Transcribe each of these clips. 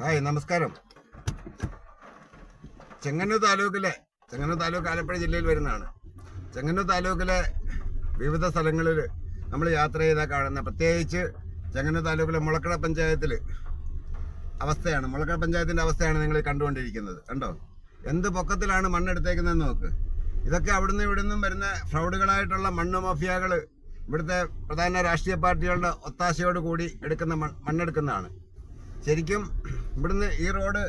Hi നമസ്കാരം. ചെങ്ങന്നൂർ താലൂക്കിലെ ചെങ്ങന്നൂർ താലൂക്ക് ആലപ്പുഴ ജില്ലയിൽ വരുന്നതാണ്. ചെങ്ങന്നൂർ താലൂക്കിലെ വിവിധ സ്ഥലങ്ങളിൽ നമ്മൾ യാത്ര ചെയ്താൽ കാണുന്ന പ്രത്യേകിച്ച് ചെങ്ങന്നൂർ താലൂക്കിലെ മുളക്കട പഞ്ചായത്തിൽ അവസ്ഥയാണ്. മുളക്കട പഞ്ചായത്തിന്റെ അവസ്ഥയാണ് നിങ്ങൾ കണ്ടുകൊണ്ടിരിക്കുന്നത്. കണ്ടോ? എന്ത് പൊക്കത്തിലാണ് മണ്ണെടുത്തേക്കുന്നതെന്ന് നോക്ക്. ഇതൊക്കെ അവിടുന്ന് ഇവിടുന്നും വരുന്ന ഫ്രൗഡുകളായിട്ടുള്ള മണ്ണ് മാഫിയകൾ ഇവിടുത്തെ പ്രധാന രാഷ്ട്രീയ പാർട്ടികളുടെ ഒത്താശയോട് കൂടി എടുക്കുന്ന മണ്ണെടുക്കുന്നതാണ്. ശരിക്കും ഇവിടുന്ന് ഈ റോഡ്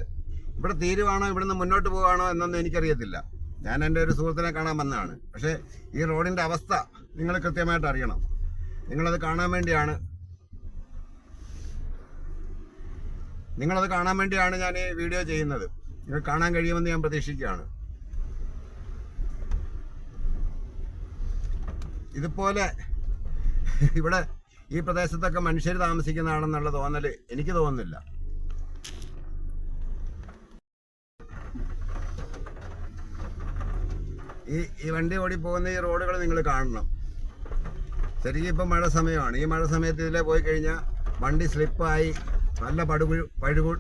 ഇവിടെ തീരുവാണോ ഇവിടുന്ന് മുന്നോട്ട് പോവാണോ എന്നൊന്നും എനിക്കറിയത്തില്ല. ഞാൻ എന്റെ ഒരു സുഹൃത്തിനെ കാണാൻ വന്നതാണ്. പക്ഷേ ഈ റോഡിന്റെ അവസ്ഥ നിങ്ങൾ കൃത്യമായിട്ട് അറിയണം. നിങ്ങളത് കാണാൻ വേണ്ടിയാണ്. നിങ്ങളത് കാണാൻ വേണ്ടിയാണ് ഞാൻ ഈ വീഡിയോ ചെയ്യുന്നത്. നിങ്ങൾ കാണാൻ കഴിയുമെന്ന് ഞാൻ പ്രതീക്ഷിക്കുകയാണ്. ഇതുപോലെ ഇവിടെ ഈ പ്രദേശത്തൊക്കെ മനുഷ്യർ താമസിക്കുന്നതാണെന്നുള്ള തോന്നൽ എനിക്ക് തോന്നുന്നില്ല. ഈ ഈ വണ്ടി ഓടി പോകുന്ന ഈ റോഡുകൾ നിങ്ങൾ കാണണം. ശരിക്കും ഇപ്പം മഴ സമയമാണ്. ഈ മഴ സമയത്ത് ഇതിലെ പോയി കഴിഞ്ഞാൽ വണ്ടി സ്ലിപ്പായി നല്ല പടുകു പഴുകു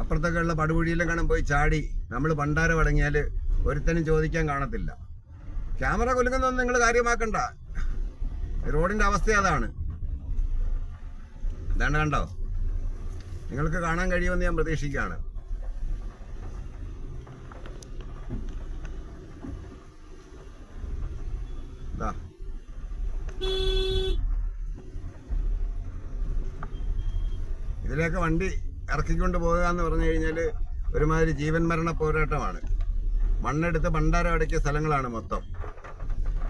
അപ്പുറത്തൊക്കെ ഉള്ള പടുകുഴിയിലും കാണാൻ പോയി ചാടി. നമ്മൾ പണ്ടാരം അടങ്ങിയാൽ ഒരുത്തനും ചോദിക്കാൻ കാണത്തില്ല. ക്യാമറ കൊലുക്കുന്നൊന്നും നിങ്ങൾ കാര്യമാക്കണ്ട. റോഡിന്റെ അവസ്ഥ അതാണ്. ഇതാണ്ട് കണ്ടോ? നിങ്ങൾക്ക് കാണാൻ കഴിയുമെന്ന് ഞാൻ പ്രതീക്ഷിക്കുകയാണ്. ഇതിലേക്ക് വണ്ടി ഇറക്കിക്കൊണ്ട് പോകുക എന്ന് പറഞ്ഞു കഴിഞ്ഞാൽ ഒരുമാതിരി ജീവൻ മരണ പോരാട്ടമാണ്. മണ്ണെടുത്ത് പണ്ടാരം അടക്കിയ സ്ഥലങ്ങളാണ് മൊത്തം.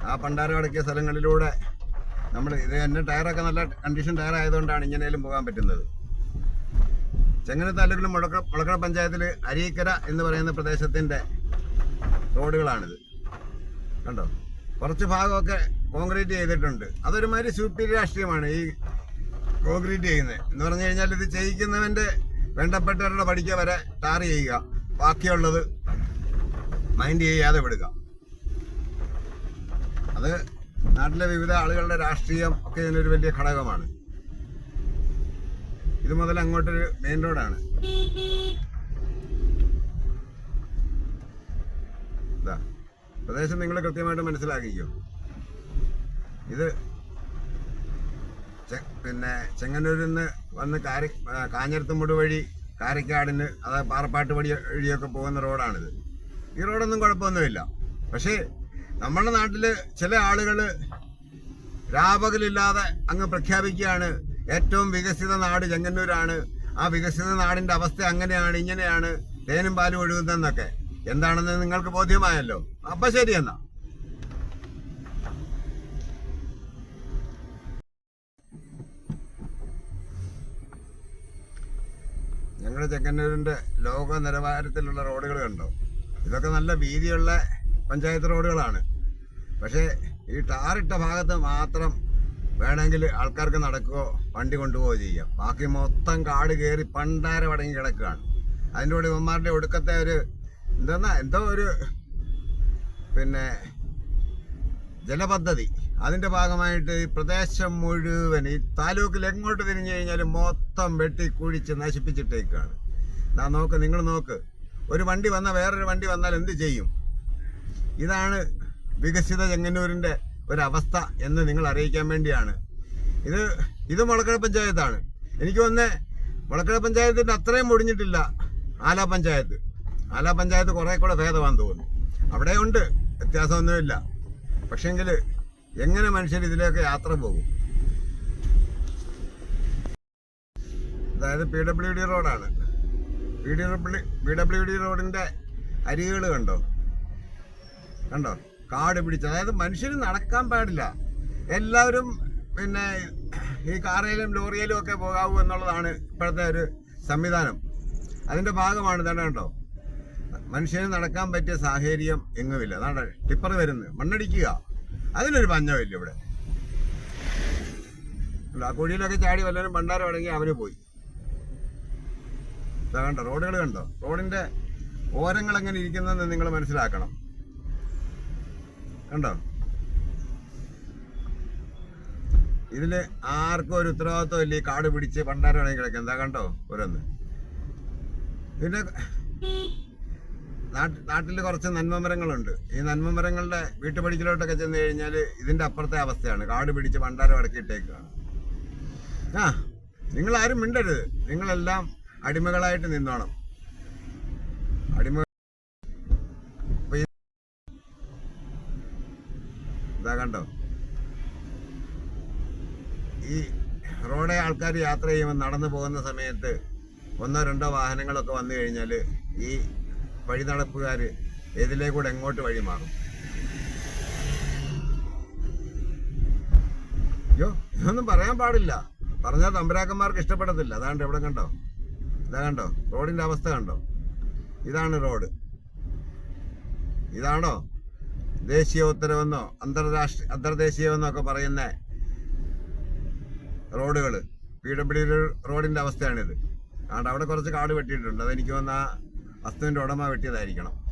ആ പണ്ടാരം അടക്കിയ സ്ഥലങ്ങളിലൂടെ നമ്മൾ ഇത് എന്റെ ടയറൊക്കെ നല്ല കണ്ടീഷൻ ടയർ ആയതുകൊണ്ടാണ് ഇങ്ങനെയും പോകാൻ പറ്റുന്നത്. ചെങ്ങന താലൂക്കിൽ മുളക്ക മുളക്കട പഞ്ചായത്തിൽ അരീക്കര എന്ന് പറയുന്ന പ്രദേശത്തിന്റെ റോഡുകളാണിത്. കണ്ടോ? കുറച്ച് ഭാഗമൊക്കെ കോൺക്രീറ്റ് ചെയ്തിട്ടുണ്ട്. അതൊരുമാതിരി സൂപ്പീരിയർ രാഷ്ട്രീയമാണ് ഈ കോൺക്രീറ്റ് ചെയ്യുന്നത്. എന്ന് പറഞ്ഞു കഴിഞ്ഞാൽ ഇത് ചെയ്യിക്കുന്നവന്റെ വേണ്ടപ്പെട്ടവരുടെ പഠിക്ക വരെ ടാർ ചെയ്യുക. ബാക്കിയുള്ളത് മൈൻഡ് ചെയ്യാതെ വിടുക. അത് നാട്ടിലെ വിവിധ ആളുകളുടെ രാഷ്ട്രീയം ഒക്കെ ഇതിനൊരു വലിയ ഘടകമാണ്. ഇത് മുതൽ അങ്ങോട്ടൊരു മെയിൻ റോഡാണ് പ്രദേശം നിങ്ങൾ കൃത്യമായിട്ട് മനസ്സിലാക്കിക്കോ. ഇത് പിന്നെ ചെങ്ങന്നൂരിൽ നിന്ന് വന്ന് കാരി കാഞ്ഞിരത്തുമുട് വഴി കാരക്കാടിന് അതായത് പാറപ്പാട്ട് വഴി വഴിയൊക്കെ പോകുന്ന റോഡാണിത് ഈ റോഡൊന്നും കുഴപ്പമൊന്നുമില്ല. പക്ഷേ നമ്മുടെ നാട്ടിൽ ചില ആളുകൾ രാപകലില്ലാതെ അങ്ങ് പ്രഖ്യാപിക്കുകയാണ് ഏറ്റവും വികസിത നാട് ചെങ്ങന്നൂരാണ് ആ വികസിത നാടിന്റെ അവസ്ഥ അങ്ങനെയാണ് ഇങ്ങനെയാണ് തേനും പാലും ഒഴുകുന്നതെന്നൊക്കെ. എന്താണെന്ന് നിങ്ങൾക്ക് ബോധ്യമായല്ലോ? അപ്പൊ എന്നാ. ഞങ്ങളുടെ ചെങ്ങന്നൂരിന്റെ ലോക നിലവാരത്തിലുള്ള റോഡുകൾ കണ്ടോ? ഇതൊക്കെ നല്ല വീതിയുള്ള പഞ്ചായത്ത് റോഡുകളാണ്. പക്ഷേ ഈ ടാറിട്ട ഭാഗത്ത് മാത്രം വേണമെങ്കിൽ ആൾക്കാർക്ക് നടക്കുകയോ വണ്ടി കൊണ്ടുപോവുകയോ ചെയ്യാം. ബാക്കി മൊത്തം കാട് കയറി പണ്ടാരം അടങ്ങി കിടക്കുകയാണ്. അതിന്റെ കൂടെ ഇവന്മാരുടെ ഒടുക്കത്തെ ഒരു എന്തെന്നാ എന്തോ ഒരു പിന്നെ ജലപദ്ധതി. അതിന്റെ ഭാഗമായിട്ട് ഈ പ്രദേശം മുഴുവൻ ഈ താലൂക്കിൽ എങ്ങോട്ട് തിരിഞ്ഞു കഴിഞ്ഞാലും മൊത്തം വെട്ടി കുഴിച്ച് നശിപ്പിച്ചിട്ടേക്കാണ്. ദാ നോക്ക് നിങ്ങൾ നോക്ക്. ഒരു വണ്ടി വന്നാൽ വേറൊരു വണ്ടി വന്നാൽ എന്ത് ചെയ്യും? ഇതാണ് വികസിത ചെങ്ങന്നൂരിന്റെ ഒരവസ്ഥ എന്ന് നിങ്ങൾ അറിയിക്കാൻ വേണ്ടിയാണ്. ഇത് ഇത് മുളക്കട പഞ്ചായത്താണ്. എനിക്ക് തോന്നുന്നേ മുളക്കട പഞ്ചായത്തിന്റെ അത്രയും മുടിഞ്ഞിട്ടില്ല ആല പഞ്ചായത്ത്. ആല പഞ്ചായത്ത് കുറേ കൂടെ ഭേദമാണെന്ന് തോന്നുന്നു. അവിടെയുണ്ട് വ്യത്യാസമൊന്നുമില്ല. പക്ഷെങ്കിൽ എങ്ങനെ മനുഷ്യർ ഇതിലേക്ക് യാത്ര പോകും? അതായത് പി ഡബ്ല്യു ഡി റോഡാണ്. P W P W D റോഡിന്റെ അരികുകൾ കണ്ടോ? കണ്ടോ? കാട് പിടിച്ച്. അതായത് മനുഷ്യർ നടക്കാൻ പാടില്ല. എല്ലാവരും പിന്നെ ഈ കാറയിലും ലോറിയിലും ഒക്കെ പോകാവൂ എന്നുള്ളതാണ് ഇപ്പോഴത്തെ ഒരു സംവിധാനം. അതിന്റെ ഭാഗമാണ് ഇതാണ് കണ്ടോ? മനുഷ്യന് നടക്കാൻ പറ്റിയ സാഹചര്യം എങ്ങുമില്ല. അതാണ് ടിപ്പർ വരുന്നത്. മണ്ണടിക്കുക. അതിനൊരു പഞ്ഞമില്ല ഇവിടെ. ആ കുഴിയിലൊക്കെ ചാടി വല്ലവരും ഭണ്ഡാരം അടങ്ങി അവർ പോയി. കണ്ടോ? റോഡുകൾ കണ്ടോ? റോഡിന്റെ ഓരങ്ങൾ എങ്ങനെ ഇരിക്കുന്നതെന്ന് നിങ്ങൾ മനസ്സിലാക്കണം. കണ്ടോ? ഇതിൽ ആർക്കും ഒരു ഉത്തരവാദിത്വം ഇല്ല. ഈ കാട് പിടിച്ച് ഭണ്ഡാരം കിടക്കും എന്താ കണ്ടോ? ഓരോന്ന്. പിന്നെ നാട്ടിൽ കുറച്ച് നന്മമരങ്ങളുണ്ട്. ഈ നന്മമരങ്ങളുടെ വീട്ടുപടിക്കലോട്ടൊക്കെ ചെന്ന് കഴിഞ്ഞാൽ ഇതിന്റെ അപ്പുറത്തെ അവസ്ഥയാണ്. കാട് പിടിച്ച് പണ്ടാരം അടക്കിയിട്ടേക്കാണ് ആ നിങ്ങൾ ആരും മിണ്ടരുത്. നിങ്ങളെല്ലാം അടിമകളായിട്ട് നിന്നോണം. അടിമ കണ്ടോ? ഈ റോഡെ ആൾക്കാർ യാത്ര ചെയ്യുമ്പോൾ നടന്നു പോകുന്ന സമയത്ത് ഒന്നോ രണ്ടോ വാഹനങ്ങളൊക്കെ വന്നു കഴിഞ്ഞാൽ ഈ വഴി നടപ്പുകാർ ഇതിലേക്കൂടെ എങ്ങോട്ട് വഴി മാറും? അയ്യോ ഇതൊന്നും പറയാൻ പാടില്ല. പറഞ്ഞാൽ തമ്പരാക്കന്മാർക്ക് ഇഷ്ടപ്പെടത്തില്ല. അതാണ്ട് എവിടെ കണ്ടോ? ഇതാ കണ്ടോ? റോഡിന്റെ അവസ്ഥ കണ്ടോ? ഇതാണ് റോഡ്. ഇതാണോ? ദേശീയ ഉത്തരവെന്നോ അന്തർരാഷ്ട്രീയ അന്തർദേശീയമെന്നോ ഒക്കെ പറയുന്ന റോഡുകൾ പി ഡബ്ല്യു റോഡിന്റെ അവസ്ഥയാണിത്. അതുകൊണ്ട് അവിടെ കുറച്ച് കാട് വെട്ടിയിട്ടുണ്ട്. അതെനിക്ക് വന്ന ആ വസ്തുവിന്റെ ഉടമ വെട്ടിയതായിരിക്കണം.